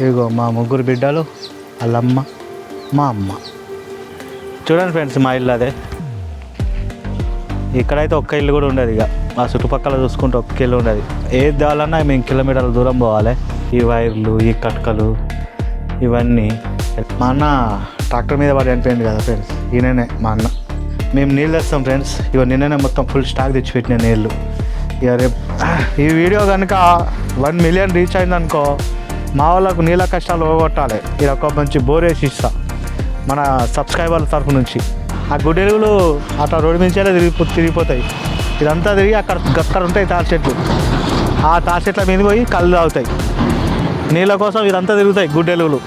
ఇదిగో మా ముగ్గురు బిడ్డలు వాళ్ళమ్మ మా అమ్మ. చూడండి ఫ్రెండ్స్ మా ఇల్లు అదే. ఇక్కడైతే ఒక్క ఇల్లు కూడా ఉండదు ఇక. మా చుట్టుపక్కల చూసుకుంటే ఒక్క ఇల్లు ఉండదు. ఏది తేవాలన్నా మేము కిలోమీటర్ల దూరం పోవాలి. ఈ వైర్లు ఈ కట్కలు ఇవన్నీ. మా అన్న ట్రాక్టర్ మీద పడి చనిపోయింది కదా ఫ్రెండ్స్. ఈయననే మా అన్న. మేము నీళ్ళు తెస్తాం ఫ్రెండ్స్. ఇక నిన్ననే మొత్తం ఫుల్ స్టాక్ తెచ్చిపెట్టిన నీళ్ళు. ఇక రేపు ఈ వీడియో కనుక వన్ మిలియన్ రీచ్ అయిందనుకో మా వాళ్ళకు నీళ్ళ కష్టాలు పోగొట్టాలి. ఇది ఒక మంచి బోర్ వేసి ఇస్తా. మన సబ్స్క్రైబర్ల తరఫు నుంచి. ఆ గుడ్డెలుగులు అట్లా రోడ్డు మించేలా తిరిగిపో తిరిగిపోతాయి. ఇదంతా తిరిగి అక్కడ అక్కడ ఉంటాయి తాటి చెట్లు. ఆ తాటి చెట్ల మీద పోయి కళ్ళు తాగుతాయి. నీళ్ళ కోసం ఇదంతా తిరుగుతాయి గుడ్డెలుగులు.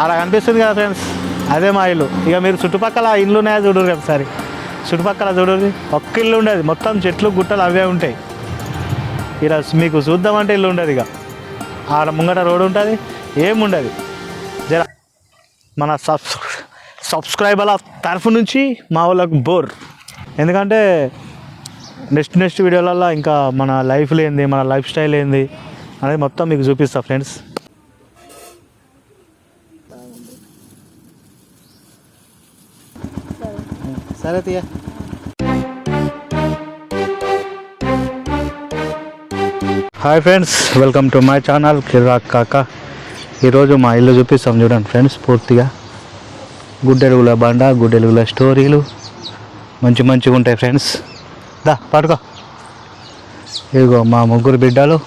అలా కనిపిస్తుంది కదా ఫ్రెండ్స్. అదే మా ఇల్లు. ఇక మీరు చుట్టుపక్కల ఇల్లు ఉన్నాయా చూడరు ఒకసారి. చుట్టుపక్కల చూడరు. ఒక్క ఇల్లు ఉండదు. మొత్తం చెట్లు గుట్టలు అవే ఉంటాయి. ఇలా మీకు చూద్దామంటే ఇల్లు ఉండదు ఇక. ఆడ ముంగట రోడ్ ఉంటుంది ఏముండదు. జర మన సబ్స్ సబ్స్క్రైబర్ల తరఫు నుంచి మా వాళ్ళకు బోర్. ఎందుకంటే నెక్స్ట్ నెక్స్ట్ వీడియోలలో ఇంకా మన లైఫ్లో ఏంది మన లైఫ్ స్టైల్ ఏంది అనేది మొత్తం మీకు చూపిస్తా ఫ్రెండ్స్. సరే తీయ. Hi friends welcome to my channel Kirak Kaka. ఈరోజు మా ఇల్లు చూపిస్తాం చూడండి ఫ్రెండ్స్ పూర్తిగా. గుడ్డెలుగుల బండ గుడ్డెలుగుల స్టోరీలు. మంచి మంచిగా ఉంటాయి ఫ్రెండ్స్. దా పడుకో ఇదిగో మా ముగ్గురు బిడ్డలు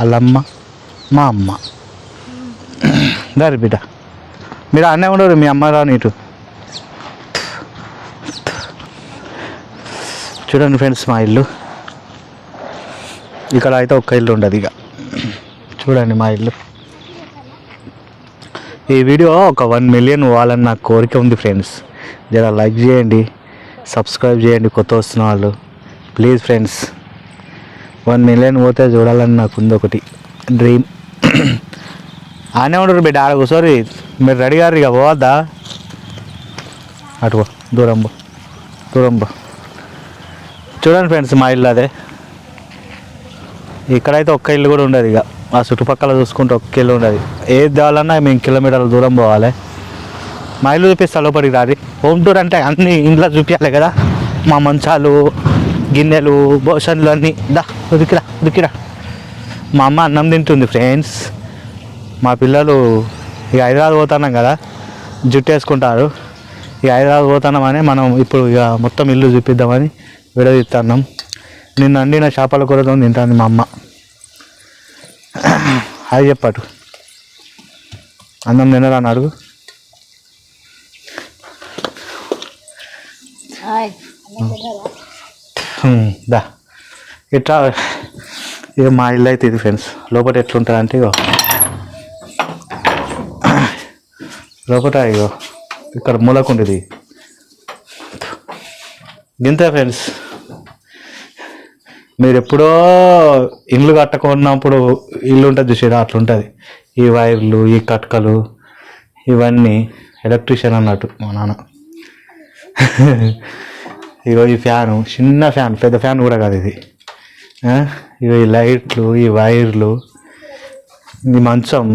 వాళ్ళమ్మ మా అమ్మ. దారి బిడ్డ. మీరు అన్నే ఉండరు మీ అమ్మ రాని ఇటు. చూడండి ఫ్రెండ్స్ మా ఇల్లు. ఇక్కడ అయితే ఒక్క ఇల్లు ఉండదు ఇక. చూడండి మా ఇల్లు. ఈ వీడియో ఒక వన్ మిలియన్ పోవాలని నాకు కోరిక ఉంది ఫ్రెండ్స్. జర లైక్ చేయండి సబ్స్క్రైబ్ చేయండి కొత్త వస్తున్న వాళ్ళు. ప్లీజ్ ఫ్రెండ్స్ వన్ మిలియన్ పోతే చూడాలని నాకు ఉంది ఒకటి డ్రీమ్. ఆనే ఉండరు బిడ్డ ఆడ కూర్చోరి మీరు రెడీ గారు ఇక పోవద్దా? అటు దూరం బో దూరం బో చూడండి ఫ్రెండ్స్ మా ఇల్లు అదే. ఇక్కడైతే ఒక్క ఇల్లు కూడా ఉండదు ఇక. ఆ చుట్టుపక్కల చూసుకుంటే ఒక్క ఇల్లు ఉండదు. ఏది తేవాలన్నా మేము కిలోమీటర్ల దూరం పోవాలి. మా ఇల్లు చూపిస్తా లోపలికి రాది హోమ్ టూర్ అంటే అన్ని ఇంట్లో చూపించాలి కదా. మా మంచాలు గిన్నెలు భోషన్లు అన్నీ. దా ఉదికిరా ఉదికిరా మా అమ్మ అన్నం తింటుంది ఫ్రెండ్స్ మా పిల్లలు ఇక హైదరాబాద్ పోతున్నాం కదా. జుట్టు వేసుకుంటారు. ఇక హైదరాబాద్ పోతున్నామని మనం ఇప్పుడు ఇక మొత్తం ఇల్లు చూపిద్దామని విడదీస్తున్నాం. నిన్న అండిన చేపల కూరతో తింటాను మా అమ్మ. అది చెప్పాటు అన్నం తినరా అని అడుగు. దా. ఇట్లా ఇక మా ఇల్లు అయితే ఇది ఫ్రెండ్స్. లోపల ఎట్లుంటుంది అంటే ఇగో. లోపల ఇగో ఇక్కడ మూలకుండేది. గింతే ఫ్రెండ్స్. మీరు ఎప్పుడో ఇల్లు కట్టుకున్నప్పుడు ఇల్లు ఉంటుంది చూసారా అట్లుంటుంది. ఈ వైర్లు ఈ కట్కలు ఇవన్నీ ఎలక్ట్రీషియన్ అన్నట్టు మా నాన్న. ఇగో ఈ ఫ్యాను చిన్న ఫ్యాన్ పెద్ద ఫ్యాన్ కూడా కాదు ఇది. ఇగో ఈ లైట్లు ఈ వైర్లు ఈ మంచం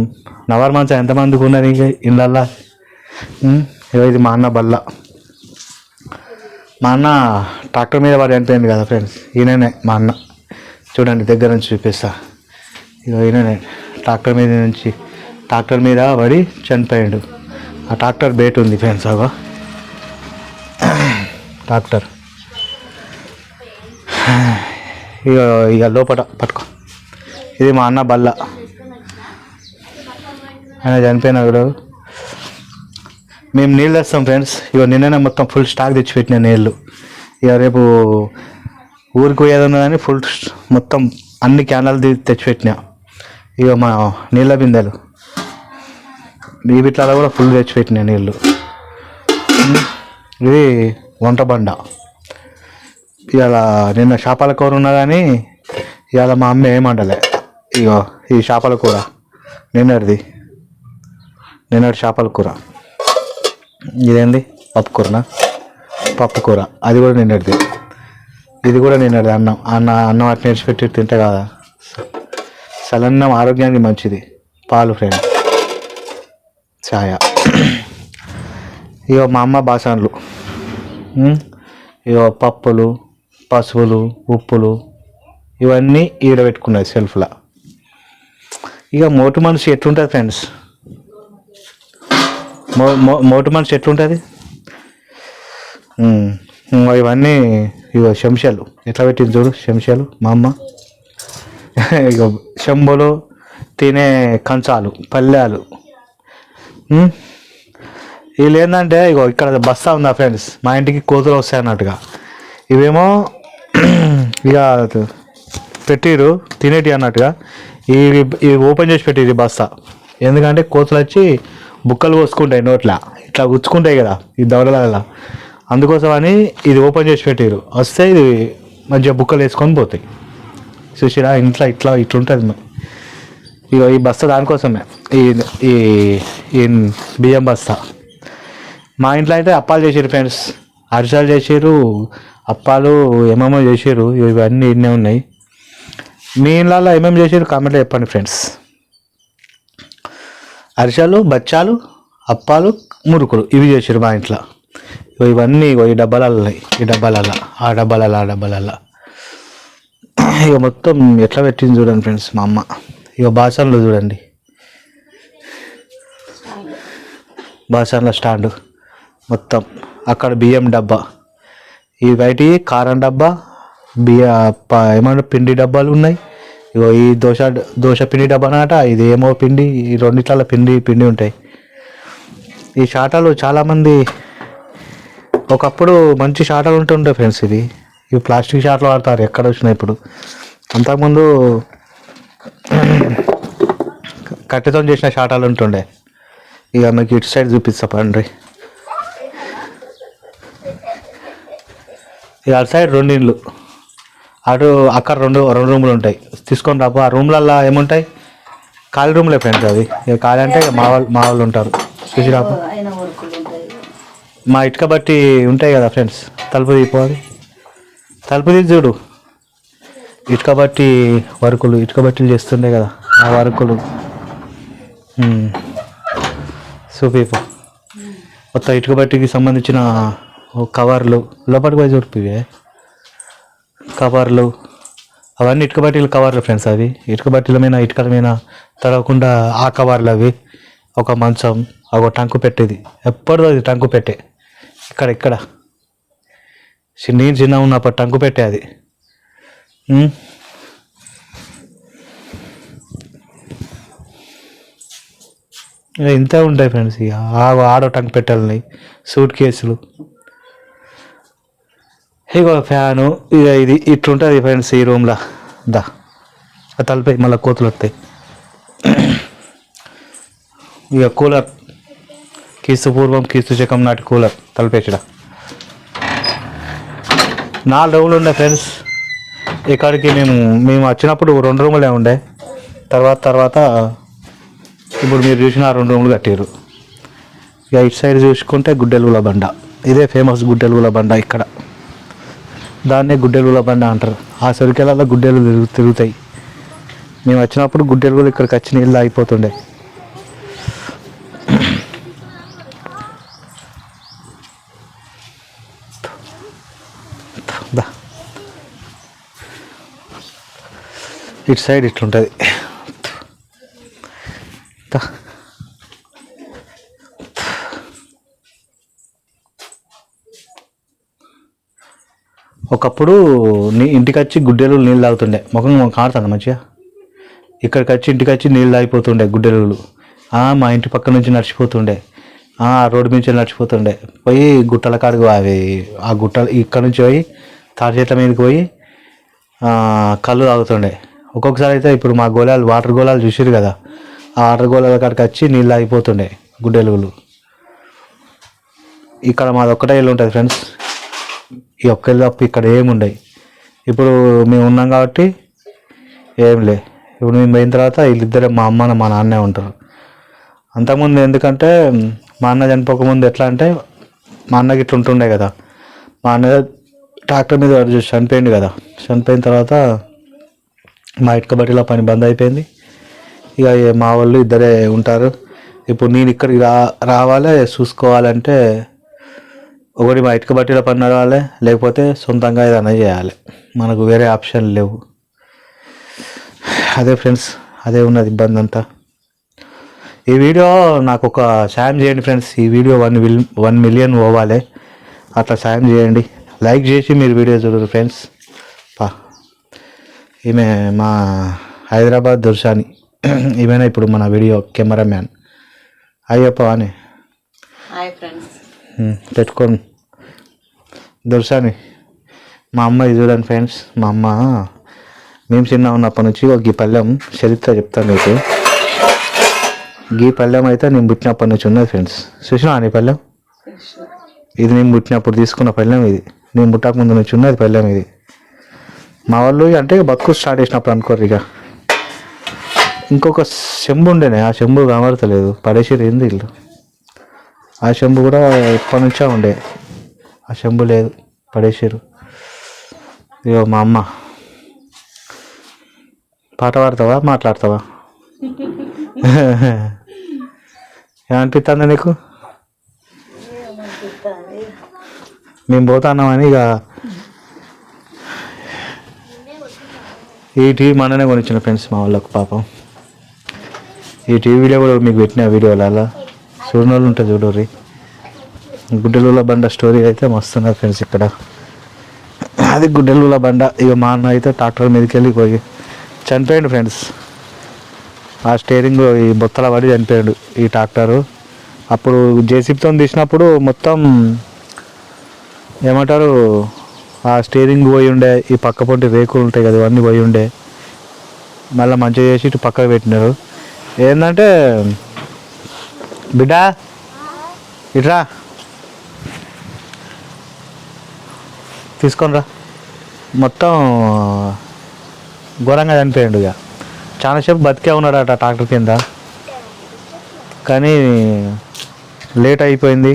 నవర్ మంచం ఎంతమందికి ఉన్నది ఇంక ఇళ్ళల్లా ఇగో ఇది మా అన్న బల్ల. మా అన్న ట్రాక్టర్ మీద వాడు చనిపోయింది కదా ఫ్రెండ్స్. ఈయననే మా అన్న. చూడండి దగ్గర నుంచి చూపిస్తా. ఇగో ఈయననే ట్రాక్టర్ మీద నుంచి ట్రాక్టర్ మీద పడి చనిపోయాడు. ఆ ట్రాక్టర్ బేట్ ఉంది ఫ్రెండ్స్ అగో. ట్రాక్టర్. ఇక ఇక లోపల పట్టుకో. ఇది మా అన్న బల్ల. ఆయన చనిపోయినాడు. మేము నీళ్ళు తెస్తాం ఫ్రెండ్స్. ఇక నిన్ననే మొత్తం ఫుల్ స్టాక్ తెచ్చిపెట్టిన నీళ్ళు. ఇక రేపు ఊరికి పోయేది కానీ ఫుల్ మొత్తం అన్ని క్యాన్లు తెచ్చిపెట్టిన. ఇక మా నీళ్ళ బిందెలు. ఈ బిట్లలో కూడా ఫుల్ తెచ్చిపెట్టిన నీళ్ళు. ఇది వంట బండ. ఇవాళ నిన్న చేపల కూర ఉన్నా కానీ ఇవాళ మా అమ్మ ఏమంటలే ఇగో ఈ చేపల కూర. నిన్నటిది. నిన్నటి చేపల కూర. ఇదేంది? పప్పు కూరనా? పప్పు కూర. అది కూడా నిన్నటిది. ఇది కూడా నిన్నటిది అన్నం. అన్న అన్నం అట్లా నేర్చిపెట్టి తింటే కదా? సలన్నం ఆరోగ్యానికి మంచిది. పాలు ఫ్రెండ్. ఛాయ ఇక మా అమ్మ బాసన్లు. ఇక పప్పులు పసుపులు ఉప్పులు ఇవన్నీ ఈడబెట్టుకున్నది సెల్ఫ్లో. ఇక మోటు మనిషి ఎట్లుంటుంది ఫ్రెండ్స్? మో మోటు మనిషి ఎట్లుంటుంది? ఇవన్నీ ఇగో శంశాలు ఎట్లా పెట్టింది చూడు శంశాలు మా అమ్మ. ఇక శంబులు తినే కంచాలు పల్లెలు. వీళ్ళు ఏంటంటే ఇగో ఇక్కడ బస్తా ఉందా ఫ్రెండ్స్? మా ఇంటికి కోతులు వస్తాయి అన్నట్టుగా. ఇవేమో ఇక పెట్టిరు తినేటి అన్నట్టుగా. ఇవి ఇవి ఓపెన్ చేసి పెట్టిరు బస్తా. ఎందుకంటే కోతులు వచ్చి బుక్కలు పోసుకుంటాయి నోట్ల. ఇట్లా గుచ్చుకుంటాయి కదా ఈ దవడల అందుకోసం అని ఇది ఓపెన్ చేసి పెట్టారు వస్తే ఇది మంచిగా బుక్కలు వేసుకొని పోతాయి. చూసిరా ఇంట్లో ఇట్లా ఇట్లుంటుంది ఇక ఈ బస్తా దానికోసమే. ఈ ఈ బియ్యం బస్తా. మా ఇంట్లో అయితే అప్పాలు చేసారు ఫ్రెండ్స్. అరిసాలు చేసారు అప్పాలు ఏమేమో చేసారు ఇవన్నీ ఇన్నే ఉన్నాయి. మీ ఇళ్ళల్లో ఏమేమి చేసారు కామెంట్లో చెప్పండి ఫ్రెండ్స్. అరిసెలు బచ్చాలు అప్పాలు మురుకులు ఇవి చేసారు మా ఇంట్లో. ఇవన్నీ ఇగో ఈ డబ్బాలలో ఉన్నాయి ఈ డబ్బాలలో ఆ డబ్బాలలో ఆ డబ్బాలలో ఇక మొత్తం ఎట్లా పెట్టింది చూడండి ఫ్రెండ్స్ మా అమ్మ. ఇక బాసన్లు చూడండి. బాసన్ల స్టాండ్ మొత్తం. అక్కడ బియ్యం డబ్బా. ఈ బయటి కారం డబ్బా బియ్య ప- ఏమన్నా పిండి డబ్బాలు ఉన్నాయి. ఇగో ఈ దోశ దోశ పిండి డబ్బా అన్నట ఇది ఏమో పిండి ఈ రెండిట్ల పిండి పిండి ఉంటాయి. ఈ షాటాలు చాలామంది ఒకప్పుడు మంచి షాటాలు ఉంటుండే ఫ్రెండ్స్ ఇవి. ఇవి ప్లాస్టిక్ షాట్లు వాడతారు ఎక్కడ వచ్చినాయి ఇప్పుడు. అంతకుముందు కట్టెతో చేసిన షాటాలు ఉంటుండే. ఇక మీకు ఇటు సైడ్ చూపిస్తా పండ్రి. ఇక అటు సైడ్ రెండు ఇండ్లు అటు అక్కడ రెండు రెండు రూములు ఉంటాయి. తీసుకొని రాబో ఆ రూమ్లల్లో ఏముంటాయి? ఖాళీ రూమ్లే ఫ్రెండ్స్ అవి. ఇక ఖాళీ అంటే ఇక మా వాళ్ళు మా వాళ్ళు ఉంటారు. చూసి రాబో మా ఇటుక బట్టి ఉంటాయి కదా ఫ్రెండ్స్. తలుపు తీపోవాలి తలుపు తీసి చూడు. ఇటుక బట్టి వర్కులు ఇటుక బట్టీలు చేస్తుండే కదా ఆ వర్కులు. చూపిపో మొత్తం ఇటుక బట్టికి సంబంధించిన కవర్లు. లోపలికి పోయి చూపివే కవర్లు అవన్నీ ఇటుక బట్టీలు కవర్లు ఫ్రెండ్స్ అవి. ఇటుక బట్టీల మీద ఇటుకల మీద తడవకుండా ఆ కవర్లు అవి. ఒక మంచం ఒక టంకు పెట్టేది. ఎప్పటిదో అది టంకు పెట్టే. ఇక్కడ ఇక్కడ. నేను చిన్న ఉన్నప్పుడు టంకు పెట్టే అది. ఇంతే ఉంటాయి ఫ్రెండ్స్ ఇక. ఆడో టంకు పెట్టాలని. సూట్ కేసులు. ఇగో ఫ్యాను ఇక ఇది ఇట్లుంటుంది ఫ్రెండ్స్ ఈ రూమ్లో. దా ఆ తలపై మళ్ళీ కోతులు వస్తాయి. ఇక కూలర్ క్రీస్తు పూర్వం క్రీస్తు శకం నాటి కూలర్ తలపేచడ నాలుగు రూములు ఉండే ఫ్రెండ్స్. ఇక్కడికి మేము మేము వచ్చినప్పుడు రెండు రూములే ఉండే. తర్వాత తర్వాత ఇప్పుడు మీరు చూసిన రెండు రూములు కట్టారు ఇక ఇటు సైడ్ చూసుకుంటే గుడ్డెలుగుల బండ. ఇదే ఫేమస్ గుడ్డెలుగుల బండ ఇక్కడ. దాన్నే గుడ్డెలుగుల బండ అంటారు. ఆ సరికెళ్ళలో గుడ్డెలు తిరుగు తిరుగుతాయి. మేము వచ్చినప్పుడు గుడ్డెలుగులు ఇక్కడికి వచ్చి నీళ్ళు ఆగిపోతుండే ఇటు సైడ్ ఇట్లుంటుంది. ఒకప్పుడు నీ ఇంటికి వచ్చి గుడ్డెలు నీళ్ళు తాగుతుండే. ముఖం కాడుతుంది మంచిగా? ఇక్కడికి వచ్చి ఇంటికి వచ్చి నీళ్ళు తాగిపోతుండే గుడ్డెలు మా ఇంటి పక్క నుంచి నడిచిపోతుండే. ఆ రోడ్డు నుంచి నడిచిపోతుండే. పోయి గుట్టల కాడికి అవి ఆ గుట్టలు ఇక్కడ నుంచి పోయి తాటి చెట్ల మీదకి పోయి కళ్ళు తాగుతుండే. ఒక్కొక్కసారి అయితే ఇప్పుడు మా గోళాలు వాటర్ గోళాలు చూసారు కదా. ఆ వాటర్ గోళాల కాడికి వచ్చి నీళ్ళు ఆగిపోతుండే గుడ్డెలుగులు ఇక్కడ మాది ఒక్కటే ఇల్లు ఉంటుంది ఫ్రెండ్స్ ఈ ఒక్క తప్ప ఇక్కడ ఏముండయి? ఇప్పుడు మేము ఉన్నాం కాబట్టి ఏం లే. ఇప్పుడు మేము పోయిన తర్వాత వీళ్ళిద్దరే మా అమ్మ మా నాన్నే ఉంటారు. అంతకుముందు ఎందుకంటే మా అన్న చనిపోకముందు ఎట్లా అంటే మా అన్నకి ఇట్లా ఉంటుండే కదా. మా అన్న ట్రాక్టర్ మీద వాడు చూసి చనిపోయింది కదా. చనిపోయిన తర్వాత మా ఇటుక బట్టిలో పని బంద్ అయిపోయింది. ఇక మా వాళ్ళు ఇద్దరే ఉంటారు. ఇప్పుడు నేను ఇక్కడికి రా రావాలి చూసుకోవాలంటే ఒకటి మా ఇటుక బట్టీలో పని నడవాలి లేకపోతే సొంతంగా ఏదైనా చేయాలి. మనకు వేరే ఆప్షన్ లేవు. అదే ఫ్రెండ్స్ అదే ఉన్నది ఇబ్బంది అంతా. ఈ వీడియో నాకు ఒక సాయం చేయండి ఫ్రెండ్స్. ఈ video one will one million పోవాలి. అట్లా సాయం చేయండి. లైక్ చేసి మీరు వీడియో చూడరు ఫ్రెండ్స్. పా. ఈమె మా హైదరాబాద్ దుర్షాని ఈమెనే ఇప్పుడు మన వీడియో కెమెరామ్యాన్. అయ్యప్ప అని. Hi friends. పెట్టుకోండి దుర్షాని మా అమ్మ ఇది చూడండి ఫ్రెండ్స్ మా అమ్మ మేము చిన్న ఉన్నప్పటి నుంచి ఒక గీ పళ్ళెం చరిత్ర చెప్తాను మీకు. గీ పళ్ళెం అయితే నేను పుట్టినప్పటి నుంచి ఉన్నది ఫ్రెండ్స్. చూసినా నీ పళ్ళెం ఇది నేను పుట్టినప్పుడు తీసుకున్న పళ్ళెం ఇది. నేను పుట్టక ముందు నుంచి ఉన్నది పళ్ళెం ఇది. మా వాళ్ళు అంటే బతుకు స్టార్ట్ చేసినప్పుడు అనుకోరు ఇక. ఇంకొక చెంబు ఉండేనే ఆ చెంబు కనబడతలేదు. పడేసిరు ఏంది ఇల్లు ఆ చెంబు కూడా ఎప్పటి నుంచో ఉండే. ఆ చెంబు లేదు పడేసారు ఇగో మా అమ్మ. పాట పాడతావా? మాట్లాడతావా? ఏమనిపిస్తుంది నీకు? మేము పోతున్నామని ఇక ఈ టీవీ మననే కొనిచ్చిన ఫ్రెండ్స్ మా వాళ్ళకు పాపం. ఈ టీవీలో కూడా మీకు పెట్టిన వీడియోలలో చూడని వాళ్ళు ఉంటుంది చూడరి గుడ్డెలుల బండ స్టోరీ అయితే మస్తున్నది ఫ్రెండ్స్ ఇక్కడ. అది గుడ్డెలుల బండ. ఇక మా అన్న అయితే ట్రాక్టర్ మీదకి వెళ్ళి పోయి చనిపోయాడు ఫ్రెండ్స్. ఆ స్టేరింగ్ ఈ బొత్తల పడి చనిపోయాడు ఈ ట్రాక్టరు. అప్పుడు జేసీబీతో తీసినప్పుడు మొత్తం ఏమంటారు ఆ స్టీరింగ్ పోయి ఉండే ఈ పక్క పొంటి రేకులు ఉంటాయి కదా ఇవన్నీ పోయి ఉండే. మళ్ళీ మంచిగా చేసి ఇటు పక్కకు పెట్టినారు. ఏంటంటే బిడ్డ ఇట్రా. తీసుకొని రా మొత్తం ఘోరంగా చనిపోయాడు ఇక. చాలాసేపు బతికే ఉన్నాడట ట్రాక్టర్ కింద. కానీ లేట్ అయిపోయింది.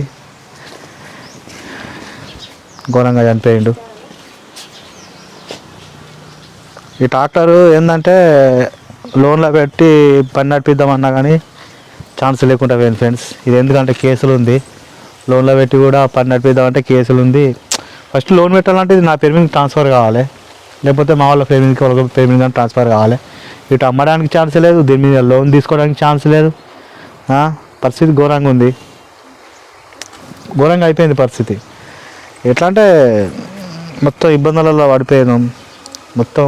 ఘోరంగా చనిపోయిండు. ఈ ట్రాక్టర్ ఏంటంటే లోన్లో పెట్టి పని నడిపిద్దామన్నా కానీ ఛాన్స్ లేకుండా పోయింది ఫ్రెండ్స్. ఇది ఎందుకంటే కేసులు ఉంది. లోన్లో పెట్టి కూడా పని నడిపిద్దామంటే కేసులు ఉంది. ఫస్ట్ లోన్ పెట్టాలంటే ఇది నా పేరు మీద ట్రాన్స్ఫర్ కావాలి. లేకపోతే మా వాళ్ళ పేరు మీదకి వాళ్ళ పేరు మీద ట్రాన్స్ఫర్ కావాలి. ఇటు అమ్మడానికి ఛాన్స్ లేదు. దీని మీద లోన్ తీసుకోవడానికి ఛాన్స్ లేదు. పరిస్థితి ఘోరంగా ఉంది. ఘోరంగా అయిపోయింది పరిస్థితి. ఎట్లా అంటే మొత్తం ఇబ్బందులలో పడిపోయాను. మొత్తం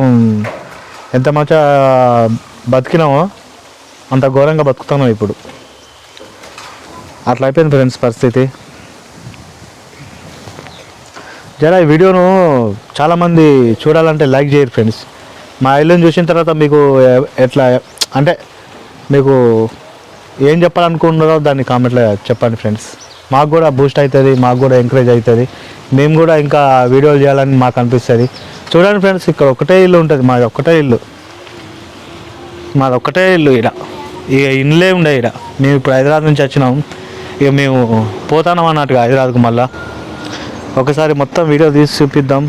ఎంత మంచిగా బతికినామో అంత ఘోరంగా బతుకుతున్నాం ఇప్పుడు. అట్లా అయిపోయింది ఫ్రెండ్స్ పరిస్థితి. జరా ఈ వీడియోను చాలామంది చూడాలంటే లైక్ చేయరు ఫ్రెండ్స్. మా ఇల్లుని చూసిన తర్వాత మీకు ఎట్లా అంటే మీకు ఏం చెప్పాలనుకుంటున్నారో దాన్ని కామెంట్లో చెప్పండి ఫ్రెండ్స్. మాకు కూడా బూస్ట్ అవుతుంది మాకు కూడా ఎంకరేజ్ అవుతుంది మేము కూడా ఇంకా వీడియోలు చేయాలని మాకు అనిపిస్తుంది. చూడండి ఫ్రెండ్స్ ఇక్కడ ఒకటే ఇల్లు ఉంటుంది మాది ఒక్కటే ఇల్లు. మాది ఒక్కటే ఇల్లు ఇక్కడ ఇక ఇండ్లే ఉండే ఇక్కడ మేము ఇప్పుడు హైదరాబాద్ నుంచి వచ్చినాం. ఇక మేము పోతానం అన్నట్టుగా హైదరాబాద్కు మళ్ళా. ఒకసారి మొత్తం వీడియో తీసి చూపిద్దాం.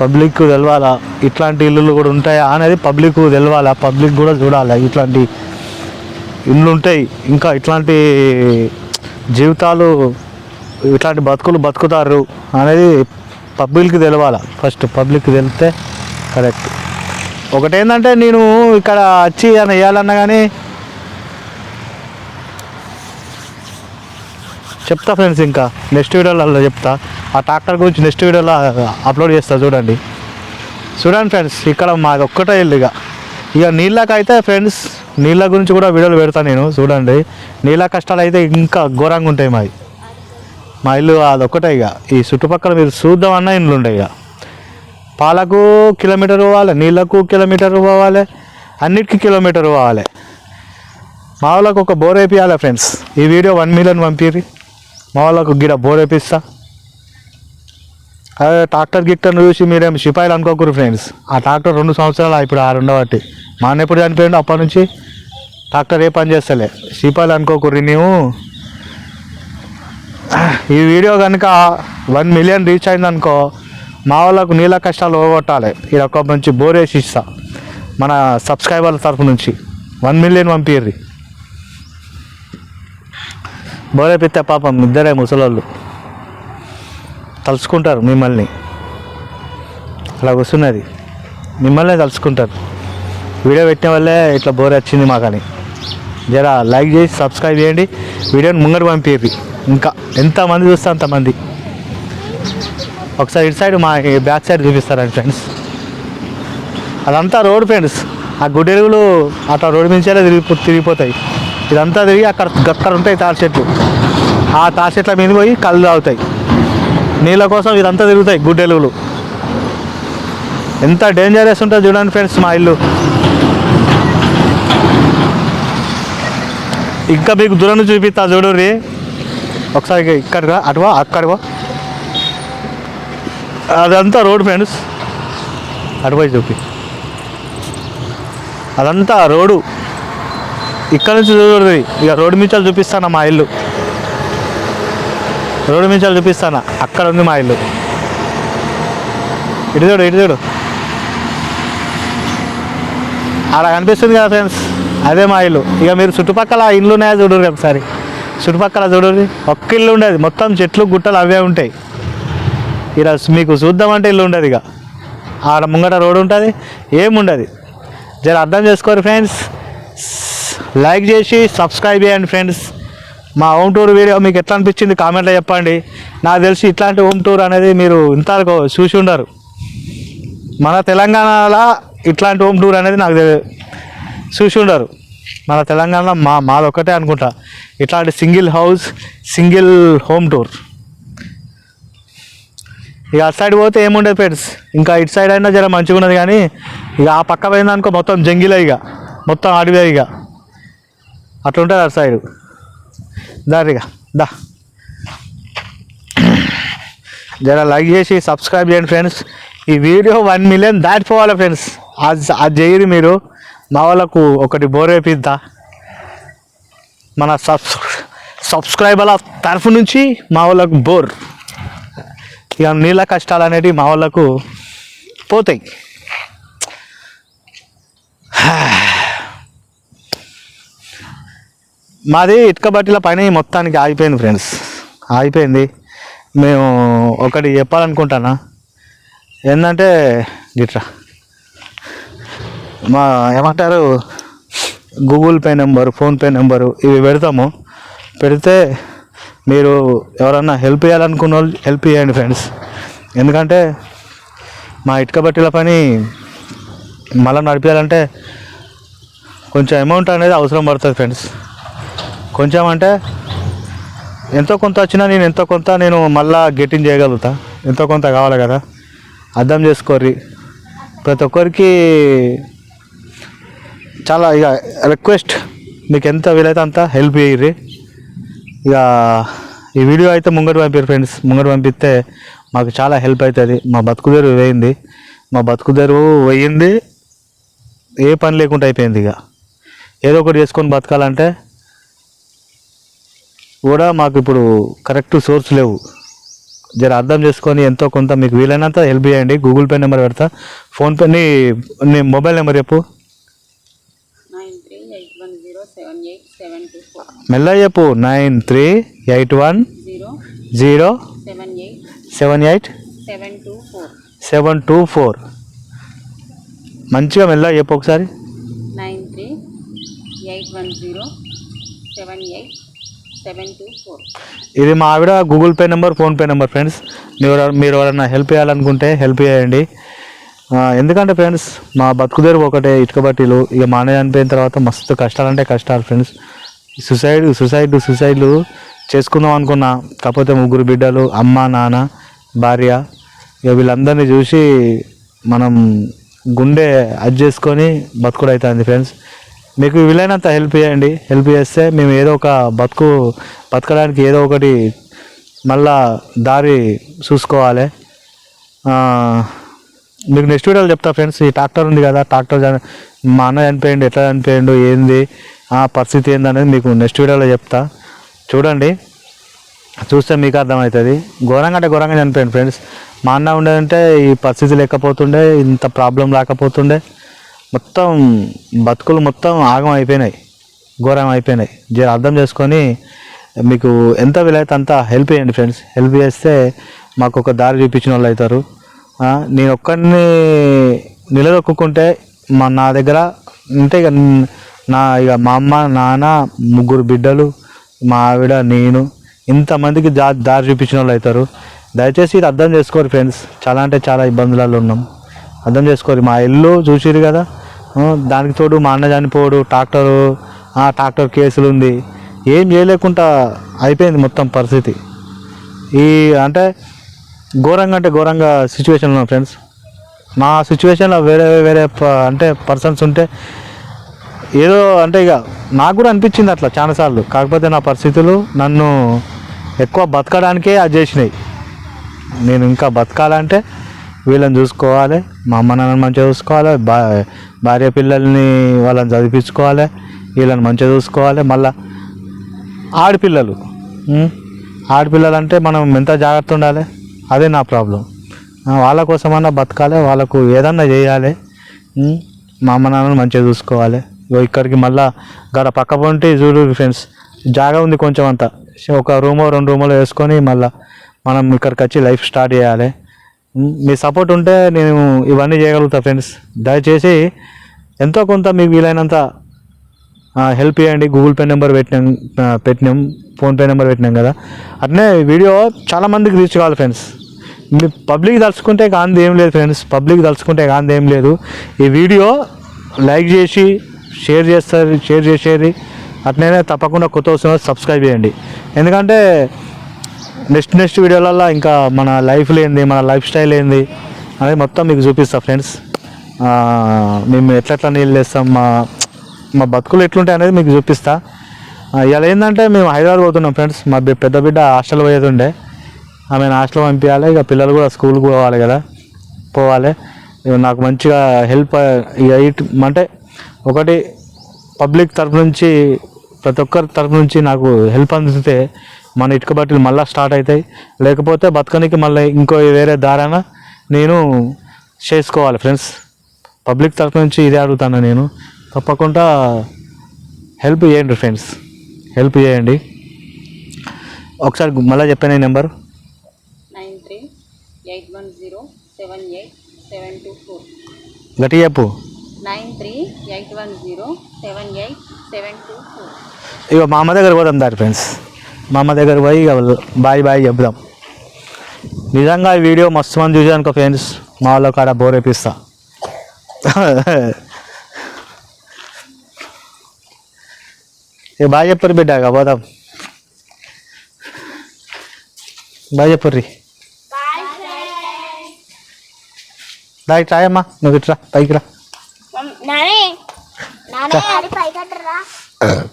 పబ్లిక్ తెలవాలా? ఇట్లాంటి ఇల్లులు కూడా ఉంటాయా అనేది పబ్లిక్ తెలవాలా? పబ్లిక్ కూడా చూడాలి ఇట్లాంటి ఇల్లు ఉంటాయి? ఇంకా ఇట్లాంటి జీవితాలు ఇట్లాంటి బతుకులు బతుకుతారు అనేది పబ్లిక్కి తెలవాలా? ఫస్ట్ పబ్లిక్కి తెలిస్తే కరెక్ట్. ఒకటేంటంటే నేను ఇక్కడ వచ్చి అని వేయాలన్నా కానీ చెప్తా ఫ్రెండ్స్ ఇంకా. నెక్స్ట్ వీడియోలో చెప్తా. ఆ ట్రాక్టర్ గురించి నెక్స్ట్ వీడియోలో అప్లోడ్ చేస్తా చూడండి. చూడండి ఫ్రెండ్స్ ఇక్కడ మాది ఒక్కటే ఇల్లు ఇక. ఇక నీళ్ళకైతే ఫ్రెండ్స్ నీళ్ళ గురించి కూడా వీడియోలు పెడతా నేను చూడండి. నీళ్ళ కష్టాలు అయితే ఇంకా ఘోరంగా ఉంటాయి మాది మా ఇల్లు అదొక్కటే ఇక. ఈ చుట్టుపక్కల మీరు చూద్దామన్నా ఇండ్లు ఉంటాయి ఇక. పాలకు కిలోమీటర్ పోవాలి నీళ్ళకు కిలోమీటర్ పోవాలి అన్నిటికీ కిలోమీటర్ పోవాలి. మా వాళ్ళకు ఒక బోర్ అయిపోయాలి ఫ్రెండ్స్. ఈ వీడియో వన్ మిలియన్ పంపిరి మా వాళ్ళకు గిడ బోరేపిస్తా అదే ట్రాక్టర్ గిట్టను చూసి మీరేం సిపాయిలు అనుకోకూరు ఫ్రెండ్స్. ఆ ట్రాక్టర్ రెండు సంవత్సరాలు ఇప్పుడు ఆరు బట్టి మా అన్న ఎప్పుడు చనిపోయిండు అప్పటి నుంచి ట్రాక్టర్ ఏ పని చేస్తలే. సిపాయిలు అనుకోకూరి నీవు. ఈ వీడియో కనుక వన్ మిలియన్ రీచ్ అయిందనుకో మా వాళ్ళకు నీళ్ళ కష్టాలు పోగొట్టాలి. ఇది ఒక మంచి బోర్ వేసి ఇస్తా. మన సబ్స్క్రైబర్ల తరఫు నుంచి. One million పంపిర్రి. బోరేపిత్తే పాపం ఇద్దరే ముసలోళ్ళు. తలుచుకుంటారు మిమ్మల్ని. అలా వస్తున్నది. మిమ్మల్నే తలుచుకుంటారు. వీడియో పెట్టిన వల్లే ఇట్లా బోర్ వచ్చింది మాకని. జరా లైక్ చేసి సబ్స్క్రైబ్ చేయండి. వీడియోని ముంగడు పంపించి ఇంకా ఎంతమంది చూస్తే అంతమంది. ఒకసారి ఇటు సైడ్ మా బ్యాక్ సైడ్ చూపిస్తారండి ఫ్రెండ్స్. అదంతా రోడ్ ఫ్రెండ్స్. ఆ గుడ్డెరుగులు అట్లా రోడ్డు మించేలా తిరిగి తిరిగిపోతాయి. ఇదంతా తిరిగి అక్కడ అక్కడ ఉంటాయి తాటి చెట్లు. ఆ తాటి చెట్ల మీద పోయి కళ్ళు తాగుతాయి. నీళ్ళ కోసం ఇదంతా తిరుగుతాయి గుడ్డెలుగులు. ఎంత డేంజరస్ ఉంటుంది చూడండి ఫ్రెండ్స్ మా ఇల్లు. ఇంకా మీకు దూరం చూపిస్తా చూడుర్రి. ఒకసారి ఇక్కడ రా అటువా అక్కడివా అదంతా రోడ్ ఫ్రెండ్స్ అటువైపు చూపి. అదంతా రోడ్డు. ఇక్కడ నుంచి చూడదు ఇక రోడ్డు మించాలు చూపిస్తాను మా ఇల్లు? రోడ్డు మించాలు చూపిస్తాను? అక్కడ ఉంది మా ఇల్లు. ఇటు చూడు ఇటు చూడు. అలా కనిపిస్తుంది కదా ఫ్రెండ్స్ అదే మా ఇల్లు. ఇక మీరు చుట్టుపక్కల ఇల్లు ఉన్నాయా చూడరు ఒకసారి. చుట్టుపక్కల చూడరు. ఒక్క ఇల్లు ఉండేది. మొత్తం చెట్లు గుట్టలు అవే ఉంటాయి. ఇలా మీకు చూద్దామంటే ఇల్లు ఉండదు ఇక. ఆడ ముంగట రోడ్డు ఉంటుంది. ఏముండదు. జర అర్థం చేసుకోరు ఫ్రెండ్స్ లైక్ చేసి సబ్స్క్రైబ్ చేయండి ఫ్రెండ్స్. మా హోమ్ టూర్ వీడియో మీకు ఎట్లా అనిపించింది కామెంట్లో చెప్పండి. నాకు తెలిసి ఇట్లాంటి హోమ్ టూర్ అనేది మీరు ఇంతవరకు చూసి ఉండరు. మన తెలంగాణలో ఇట్లాంటి హోమ్ టూర్ అనేది నాకు తెలి- చూసి ఉండరు. మన తెలంగాణలో మా మాది ఒక్కటే అనుకుంటా. ఇట్లాంటి single house single home tour. ఇక అటు సైడ్ పోతే ఏముండదు ఫ్రెండ్స్. ఇంకా ఇటు సైడ్ అయినా జర మంచిగా ఉన్నది కానీ ఇక ఆ పక్క పోయిందనుకో మొత్తం జంగిలే ఇక. మొత్తం అడవి ఇక. అట్లుంటుంది అటు సైడు. దారిగా దా. జర లైక్ చేసి సబ్స్క్రైబ్ చేయండి ఫ్రెండ్స్. ఈ వీడియో వన్ మిలియన్ దాటిపోవాలి ఫ్రెండ్స్. అది అది చేయరు మీరు. మా వాళ్ళకు ఒకటి బోర్ వేపిద్దా. మన సబ్స్ సబ్స్క్రైబర్ల తరఫు నుంచి మా వాళ్ళకు బోర్. ఇక నీళ్ళ కష్టాలు అనేటివి మా వాళ్ళకు పోతాయి. మాది ఇటుక బట్టిల పని మొత్తానికి ఆగిపోయింది ఫ్రెండ్స్. ఆగిపోయింది. మేము ఒకటి చెప్పాలనుకుంటానా? ఏంటంటే గిట్రా. మా ఏమంటారు? Google Pay number PhonePe number ఇవి పెడతాము. పెడితే మీరు ఎవరన్నా హెల్ప్ చేయాలనుకున్న వాళ్ళు హెల్ప్ చేయండి ఫ్రెండ్స్. ఎందుకంటే మా ఇటుక బట్టీల పని మళ్ళీ నడిపించాలంటే కొంచెం అమౌంట్ అనేది అవసరం పడుతుంది ఫ్రెండ్స్. కొంచెం అంటే ఎంతో కొంత వచ్చినా నేను ఎంతో కొంత నేను మళ్ళా గెటింగ్ చేయగలుగుతా. ఎంతో కొంత కావాలి కదా. అర్థం చేసుకోర్రి. ప్రతి ఒక్కరికి చాలా ఇక రిక్వెస్ట్ మీకు ఎంత వీలైతే అంత హెల్ప్ చేయర్రి ఇక ఈ వీడియో అయితే ముంగడు పంపారు ఫ్రెండ్స్ ముంగడు పంపిస్తే మాకు చాలా హెల్ప్ అవుతుంది మా బతుకు తెరువు వేయింది మా బతుకు తెరువు వేయింది ఏ పని లేకుండా అయిపోయింది ఇక. ఏదో ఒకటి చేసుకొని బతకాలంటే కూడా మాకు ఇప్పుడు కరెక్ట్ సోర్స్ లేవు. జర అర్థం చేసుకొని ఎంతో కొంత మీకు వీలైనంత హెల్ప్ చేయండి. గూగుల్ పే నెంబర్ పెడతా. ఫోన్పే నీ నీ మొబైల్ నెంబర్ చెప్పు. మెల్ల చెప్పు. Nine three eight one zero seven eight seven two four. మంచిగా మెల్లగా చెప్పు ఒకసారి. Nine three eight one zero seven eight seven two four. ఇది మా ఆవిడ Google Pay number PhonePe number friends. మీరు మీరు ఎవరైనా హెల్ప్ చేయాలనుకుంటే హెల్ప్ చేయండి. ఎందుకంటే ఫ్రెండ్స్ మా బతుకు తెరువు ఒకటే ఇటుక బట్టీలు. ఇక మా అన్నయ్య చనిపోయిన తర్వాత మస్తు కష్టాలు అంటే కష్టాలు ఫ్రెండ్స్. సుసైడ్ సుసైడ్ సుసైడ్లు చేసుకుందాం అనుకున్నా. కాకపోతే ముగ్గురు బిడ్డలు అమ్మ నాన్న భార్య. ఇక వీళ్ళందరినీ చూసి మనం గుండె అడ్జ్ చేసుకొని బతుకుడు అవుతుంది ఫ్రెండ్స్. మీకు వీలైనంత హెల్ప్ చేయండి. హెల్ప్ చేస్తే మేము ఏదో ఒక బతుకు బతకడానికి ఏదో ఒకటి మళ్ళా దారి చూసుకోవాలి. మీకు నెక్స్ట్ వీడియోలో చెప్తా ఫ్రెండ్స్ ఈ ట్రాక్టర్ ఉంది కదా ట్రాక్టర్ మా అన్న చనిపోయిండు ఎట్లా చనిపోయిండు ఏంది ఆ పరిస్థితి ఏందనేది మీకు నెక్స్ట్ వీడియోలో చెప్తా. చూడండి. చూస్తే మీకు అర్థమవుతుంది. ఘోరంగా అంటే ఘోరంగా చనిపోయింది ఫ్రెండ్స్ మా అన్న ఉండేదంటే ఈ పరిస్థితి లేకపోతుండే ఇంత ప్రాబ్లం రాకపోతుండే. మొత్తం బతుకులు మొత్తం ఆగం అయిపోయినాయి ఘోరం అయిపోయినాయి. జర అర్థం చేసుకొని మీకు ఎంత వీలైతే అంత హెల్ప్ చేయండి ఫ్రెండ్స్ హెల్ప్ చేస్తే మాకు ఒక దారి చూపించిన వాళ్ళు అవుతారు. నేను ఒక్కడిని నిలదొక్కుంటే మా నా దగ్గర ఉంటే ఇక నా ఇక మా అమ్మ నాన్న ముగ్గురు బిడ్డలు మా ఆవిడ నేను ఇంతమందికి దా దారి చూపించిన వాళ్ళు అవుతారు. దయచేసి ఇది అర్థం చేసుకోరు ఫ్రెండ్స్ చాలా అంటే చాలా ఇబ్బందులలో ఉన్నాం. అర్థం చేసుకోరు మా ఇల్లు చూసిరు కదా? దానికి తోడు మా అన్న చనిపోడు ట్రాక్టరు ఆ, ట్రాక్టర్ కేసులు ఉంది ఏం చేయలేకుండా అయిపోయింది మొత్తం పరిస్థితి. ఈ అంటే ఘోరంగా అంటే ఘోరంగా సిచ్యువేషన్ ఉన్నాం ఫ్రెండ్స్ నా సిచ్యువేషన్లో వేరే వేరే ప- అంటే పర్సన్స్ ఉంటే ఏదో అంటే ఇక నాకు కూడా అనిపించింది అట్లా చాలాసార్లు కాకపోతే నా పరిస్థితులు నన్ను ఎక్కువ బతకడానికే అది చేసినాయి. నేను ఇంకా బతకాలంటే వీళ్ళని చూసుకోవాలి మా అమ్మ నాన్నని మంచిగా చూసుకోవాలి భా భార్య పిల్లల్ని వాళ్ళని చదివించుకోవాలి వీళ్ళని మంచిగా చూసుకోవాలి. మళ్ళీ ఆడపిల్లలు ఆడపిల్లలు అంటే మనం ఎంత జాగ్రత్త ఉండాలి? అదే నా ప్రాబ్లం. వాళ్ళ కోసమన్నా బతకాలి వాళ్ళకు ఏదన్నా చేయాలి మా అమ్మ నాన్నని మంచిగా చూసుకోవాలి. ఇక్కడికి మళ్ళా గడ పక్క పొంటి చూడు ఫ్రెండ్స్ జాగా ఉంది కొంచెం అంత. ఒక రూమో రెండు రూములో వేసుకొని మళ్ళా మనం ఇక్కడికి వచ్చి లైఫ్ స్టార్ట్ చేయాలి. మీ సపోర్ట్ ఉంటే నేను ఇవన్నీ చేయగలుగుతా ఫ్రెండ్స్ దయచేసి ఎంతో కొంత మీకు వీలైనంత హెల్ప్ చేయండి. గూగుల్ పే నెంబర్ పెట్టినాం పెట్టినాం ఫోన్పే నెంబర్ పెట్టినాం కదా. అట్నే వీడియో చాలా మందికి రీచ్ కావాలి ఫ్రెండ్స్ మీ పబ్లిక్ తలుచుకుంటే కాంది ఏం లేదు ఫ్రెండ్స్ పబ్లిక్ తలుచుకుంటే కాంది ఏం లేదు. ఈ వీడియో లైక్ చేసి షేర్ చేస్తారు షేర్ చేసేది. అట్లనే తప్పకుండా కొత్త వస్తున్న సబ్స్క్రైబ్ చేయండి. ఎందుకంటే నెక్స్ట్ నెక్స్ట్ వీడియోలలో ఇంకా మన లైఫ్లో ఏంది మన లైఫ్ స్టైల్ ఏంది అనేది మొత్తం మీకు చూపిస్తా ఫ్రెండ్స్. మేము ఎట్లా నీళ్ళు వేస్తాం మా మా బతుకులు ఎట్లుంటాయి అనేది మీకు చూపిస్తా. ఇలా ఏంటంటే మేము హైదరాబాద్ పోతున్నాం ఫ్రెండ్స్. మా పెద్ద బిడ్డ హాస్టల్ పోయేది ఉండే ఆమెను హాస్టల్ పంపించాలి ఇక పిల్లలు కూడా స్కూల్కి పోవాలి కదా. పోవాలి. ఇక నాకు మంచిగా హెల్ప్ ఇక అంటే ఒకటి పబ్లిక్ తరపు నుంచి ప్రతి ఒక్కరి తరపు నుంచి నాకు హెల్ప్ అందిస్తే మన ఇటుక బట్టలు మళ్ళీ స్టార్ట్ అవుతాయి. లేకపోతే బతకనికి మళ్ళీ ఇంకో వేరే దారాన నేను చేసుకోవాలి ఫ్రెండ్స్. పబ్లిక్ తరపు నుంచి ఇదే అడుగుతాను నేను. తప్పకుండా హెల్ప్ చేయండి ఫ్రెండ్స్. హెల్ప్ చేయండి. ఒకసారి మళ్ళీ చెప్పాను ఈ number. Nine three eight one zero seven eight seven two four. గట్టి చెప్పు. Nine three eight one zero seven eight seven two four. ఇక మా అమ్మ దగ్గర పోదాం దారి ఫ్రెండ్స్. మా అమ్మ దగ్గర పోయి బాయ్ బాయ్ చెప్దాం. నిజంగా ఈ వీడియో మస్తు మంది చూసానుకో ఫ్రెండ్స్ మా వాళ్ళ కాడ బోర్ వేపిస్తా. ఇక బాయ్ చెప్పరు బిడ్డ పోదాం. బాయ్ చెప్పర్రి. దా ఇట్రా అమ్మా నువ్వు ఇట్రా పైకి రా. నానే నానే అది పైకట్టరా చట్నీ ఉమ్.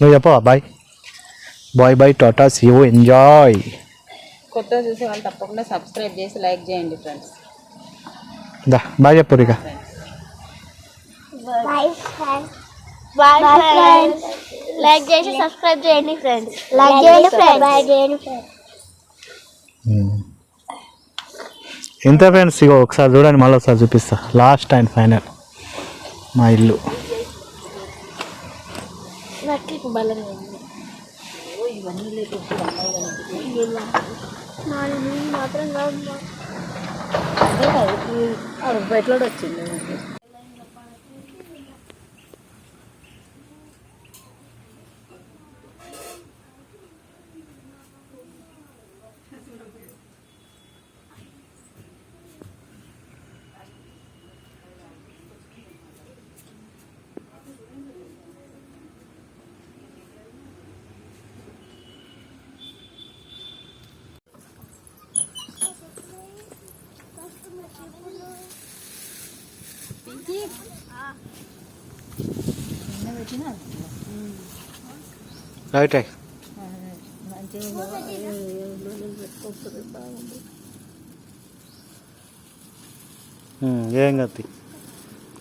నువ్వు చెప్పవా? బాయ్ బాయ్ బాయ్ టాటా సీ యూ ఎంజాయ్ కొత్తగా చూసే వాళ్ళు తప్పకుండా సబ్స్క్రైబ్ చేసి లైక్ చేయండి ఫ్రెండ్స్ దా బాయ్ చెప్పు ఇక bye friends bye friends like చేసి సబ్స్క్రైబ్ చేయండి ఫ్రెండ్స్ లైక్ చేయండి ఫ్రెండ్స్ బాయ్ చేయండి ఫ్రెండ్స్ ఇంత ఫ్రెండ్స్ ఇక ఒకసారి చూడండి మళ్ళీ ఒకసారి చూపిస్తా. లాస్ట్ అండ్ ఫైనల్ మా ఇల్లు. మాత్రం కాదు ఎట్లా వచ్చింది రైట్ ఏం కత్తి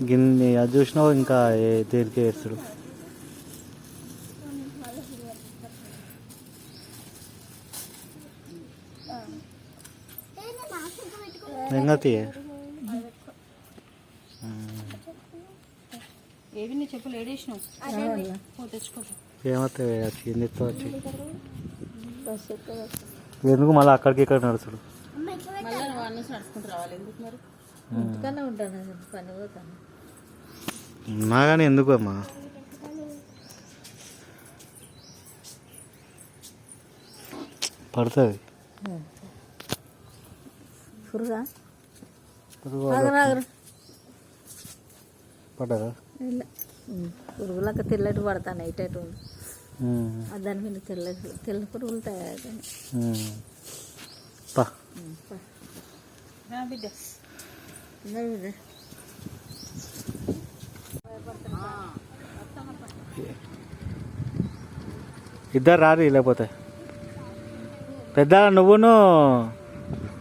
గిన్నె అది చూసినావు ఇంకా ఏ- వేస్తాడు ఏం నీ ఏడేసినావు ఏమవుతాయి ఏం చెప్తా వచ్చి ఎందుకు మళ్ళీ అక్కడికి ఇక్కడ నడుచుడు ఉన్నా కానీ ఎందుకు అమ్మా? పడుతుంది. పురుగా? పడ్డదా పురుగులకు తెల్లటి పడతాను ఉమ్. దాని మీద తెల్లటి తెల్ల పురుగులు తయారవుతాయి ఉమ్. పా రా బిడ్డ ఉన్నది కదా. ఇద్దరు రారి లేకపోతే పెద్ద నువ్వును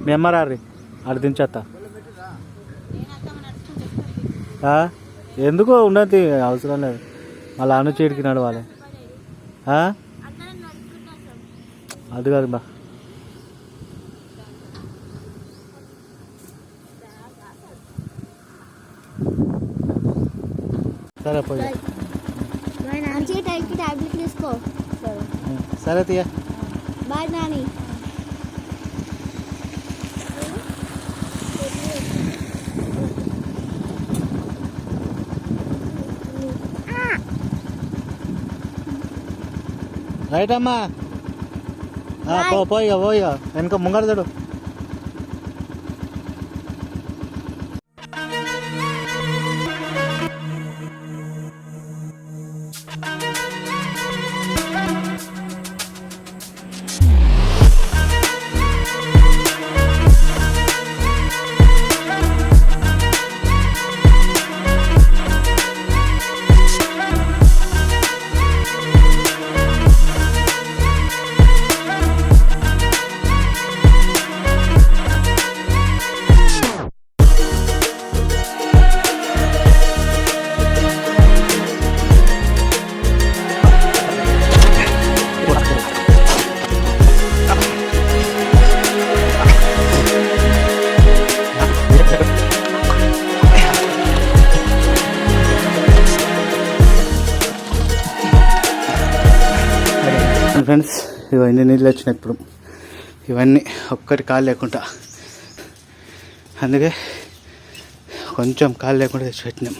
మీ అమ్మ రారి ఆడ దించేస్తా ఆ? ఎందుకు ఉన్నది అవసరం లేదు. మళ్ళీ అను చీడికి నడవాలి? అది కాదు బా. సరే పోయి. సరే తీయ. బాయ్ నాని. రైట్ అమ్మా. ఆ, పో పోయిగా పోయిగా. వెనక ముంగడు ఎన్ని నీళ్ళు వచ్చినాయి ఇప్పుడు. ఇవన్నీ ఒక్కటి కాలు లేకుండా. అందుకే కొంచెం కాలు లేకుండా తెచ్చి పెట్టినాం.